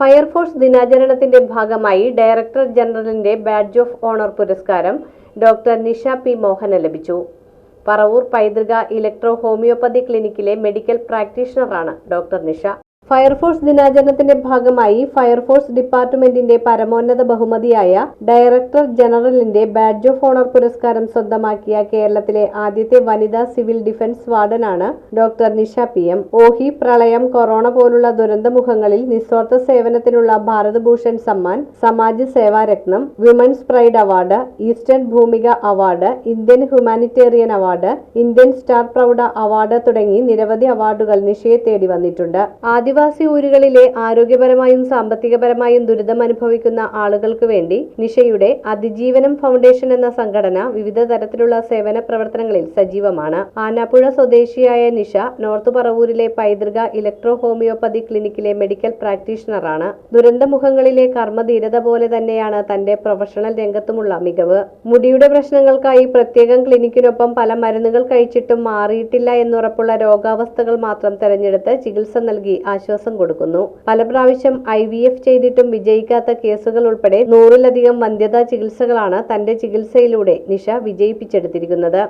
Fire force ദിനാചരണത്തിന്റെ ഭാഗമായി director ജനറലിന്റെ ബാഡ്ജ് ഓഫ് ഓണർ പുരസ്കാരം ഡോക്ടർ നിഷ പി മോഹന് ലഭിച്ചു. പറവൂർ പൈതൃക ഇലക്ട്രോ ഹോമിയോപ്പതി ക്ലിനിക്കിലെ മെഡിക്കൽ പ്രാക്ടീഷണറാണ് ഡോക്ടർ നിഷ. ഫയർഫോഴ്സ് ദിനാചരണത്തിന്റെ ഭാഗമായി ഫയർഫോഴ്സ് ഡിപ്പാർട്ട്മെന്റിന്റെ പരമോന്നത ബഹുമതിയായ ഡയറക്ടർ ജനറലിന്റെ ബാഡ്ജ് ഓഫ് ഓണർ പുരസ്കാരം സ്വന്തമാക്കിയ കേരളത്തിലെ ആദ്യത്തെ വനിതാ സിവിൽ ഡിഫൻസ് വാർഡനാണ് ഡോക്ടർ നിഷ പി എം. ഓഹി പ്രളയം കൊറോണ പോലുള്ള ദുരന്തമുഖങ്ങളിൽ നിസ്വാർത്ഥ സേവനത്തിനുള്ള Bharatbhushan Samman Samaj Sevaratna women's pride award eastern Bhoomika award Indian humanitarian award Indian star പ്രൗഢ അവാർഡ് തുടങ്ങി നിരവധി അവാർഡുകൾ നിഷയെ തേടി വന്നിട്ടുണ്ട്. ആദിവാസി ഊരുകളിലെ ആരോഗ്യപരമായും സാമ്പത്തികപരമായും ദുരിതം അനുഭവിക്കുന്ന ആളുകൾക്ക് വേണ്ടി നിഷയുടെ അതിജീവനം ഫൗണ്ടേഷൻ എന്ന സംഘടന വിവിധ തരത്തിലുള്ള സേവന പ്രവർത്തനങ്ങളിൽ സജീവമാണ്. ആനാപ്പുഴ സ്വദേശിയായ നിഷ നോർത്ത് പറവൂരിലെ പൈതൃക ഇലക്ട്രോ ഹോമിയോപ്പതി ക്ലിനിക്കിലെ മെഡിക്കൽ പ്രാക്ടീഷണറാണ്. ദുരന്തമുഖങ്ങളിലെ കർമ്മധീരത പോലെ തന്നെയാണ് തന്റെ പ്രൊഫഷണൽ രംഗത്തുമുള്ള മികവ്. മുടിയുടെ പ്രശ്നങ്ങൾക്കായി പ്രത്യേകം ക്ലിനിക്കിനൊപ്പം പല മരുന്നുകൾ കഴിച്ചിട്ടും മാറിയിട്ടില്ല എന്നുറപ്പുള്ള രോഗാവസ്ഥകൾ മാത്രം തെരഞ്ഞെടുത്ത് ചികിത്സ നൽകി ആശ്വാസം കൊടുക്കുന്നു. പല പ്രാവശ്യം ഐ വി എഫ് ചെയ്തിട്ടും വിജയിക്കാത്ത കേസുകൾ ഉൾപ്പെടെ നൂറിലധികം വന്ധ്യതാ ചികിത്സകളാണ് തന്റെ ചികിത്സയിലൂടെ നിഷ വിജയിപ്പിച്ചെടുത്തിരിക്കുന്നത്.